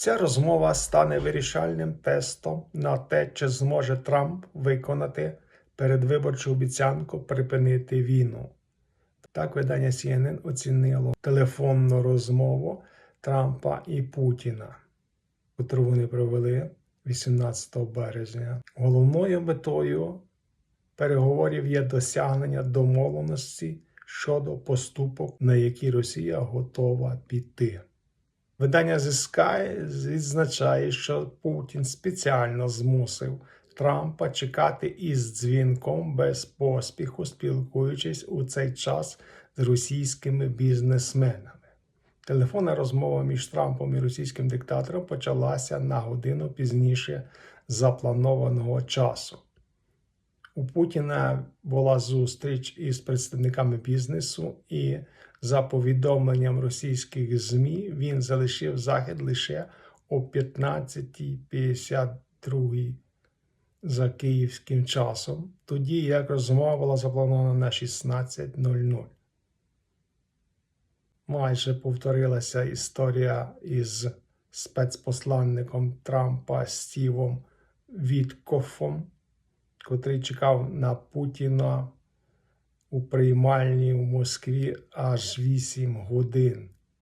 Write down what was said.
Ця розмова стане вирішальним тестом на те, чи зможе Трамп виконати передвиборчу обіцянку припинити війну. Так видання CNN оцінило телефонну розмову Трампа і Путіна, яку вони провели 18 березня. Головною метою переговорів є досягнення домовленості щодо поступок, на які Росія готова піти. Видання The Sky відзначає, що Путін спеціально змусив Трампа чекати із дзвінком без поспіху, спілкуючись у цей час з російськими бізнесменами. Телефонна розмова між Трампом і російським диктатором почалася на годину пізніше запланованого часу. У Путіна була зустріч із представниками бізнесу, і за повідомленням російських ЗМІ він залишив захід лише о 15.52 за київським часом, тоді як розмова була запланована на 16.00. Майже повторилася історія із спецпосланником Трампа Стівом Віткофом, котрий чекав на Путіна у приймальні в Москві аж 8 годин.